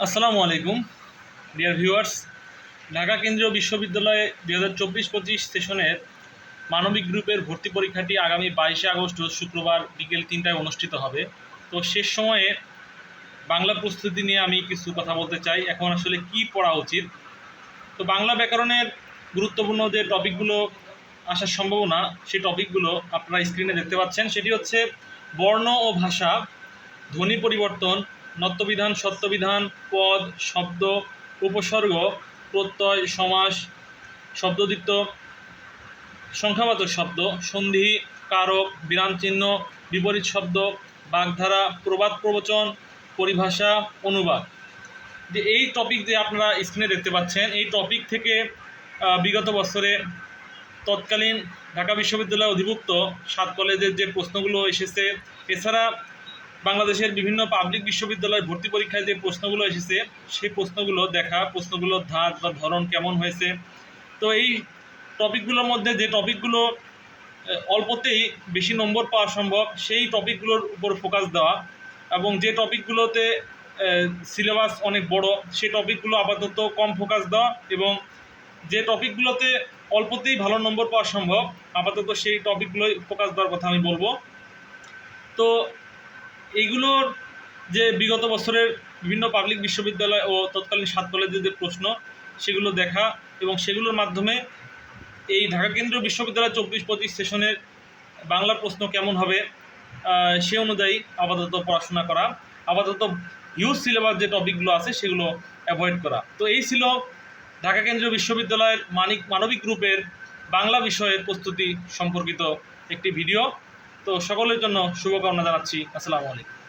আসসালামু আলাইকুম। Dear viewers Dhaka কেন্দ্রীয় বিশ্ববিদ্যালয়ে দুই হাজার চব্বিশ পঁচিশ সেশনের মানবিক গ্রুপের ভর্তি পরীক্ষাটি আগামী বাইশে আগস্ট শুক্রবার বিকেল তিনটায় অনুষ্ঠিত হবে। তো শেষ সময়ে বাংলা প্রস্তুতি নিয়ে আমি কিছু কথা বলতে চাই। এখন আসলে কি পড়া উচিত? তো বাংলা ব্যাকরণের গুরুত্বপূর্ণ যে টপিকগুলো আসার সম্ভাবনা সেই টপিকগুলো আপনারা স্ক্রিনে দেখতে পাচ্ছেন। সেটি হচ্ছে বর্ণ ও ভাষা ধ্বনি পরিবর্তন নত্যবিধান, সত্যবিধান, পদ, শব্দ, উপসর্গ, প্রত্যয়, সমাস শব্দদিত্য সংখ্যাবাচক শব্দ, সন্ধি, কারক, বিরাম চিহ্ন, বিপরীত শব্দ, বাগধারা, প্রবাদ প্রবচন, পরিভাষা, অনুবাদ। যে এই টপিক যে আপনারা স্ক্রিনে দেখতে পাচ্ছেন, এই টপিক থেকে বিগত বছরে তৎকালীন ঢাকা বিশ্ববিদ্যালয়ে অধিভুক্ত সাত কলেজের যে প্রশ্নগুলো এসেছে, এছাড়া বাংলাদেশের বিভিন্ন পাবলিক বিশ্ববিদ্যালয়ের ভর্তি পরীক্ষায় যে প্রশ্নগুলো এসেছে, সেই প্রশ্নগুলো দেখা, প্রশ্নগুলোর ধাঁচ বা ধরন কেমন হয়েছে। তো এই টপিকগুলোর মধ্যে যে টপিকগুলো অল্পতেই বেশি নম্বর পাওয়া সম্ভব, সেই টপিকগুলোর উপর ফোকাস দেওয়া এবং যে টপিকগুলোতে সিলেবাস অনেক বড়, সেই টপিকগুলো আপাতত কম ফোকাস দেওয়া এবং যে টপিকগুলোতে অল্পতেই ভালো নম্বর পাওয়া সম্ভব, আপাতত সেই টপিকগুলোই ফোকাস দেওয়ার কথা আমি বলব। তো এইগুলোর যে বিগত বছরের বিভিন্ন পাবলিক বিশ্ববিদ্যালয় ও তৎকালীন সাত কলেজের যে প্রশ্ন, সেগুলো দেখা এবং সেগুলোর মাধ্যমে এই ঢাকা কেন্দ্রীয় বিশ্ববিদ্যালয় চব্বিশ পঁচিশ সেশনের বাংলা প্রশ্ন কেমন হবে সে অনুযায়ী আপাতত পড়াশোনা করা, আপাতত হিউজ সিলেবাস যে টপিকগুলো আছে সেগুলো অ্যাভয়েড করা। তো এই ছিল ঢাকা কেন্দ্রীয় বিশ্ববিদ্যালয়ের মানিক, মানবিক গ্রুপের বাংলা বিষয়ের প্রস্তুতি সম্পর্কিত একটি ভিডিও তো সকলের জন্য শুভকামনা জানাচ্ছি। আসসালামু আলাইকুম।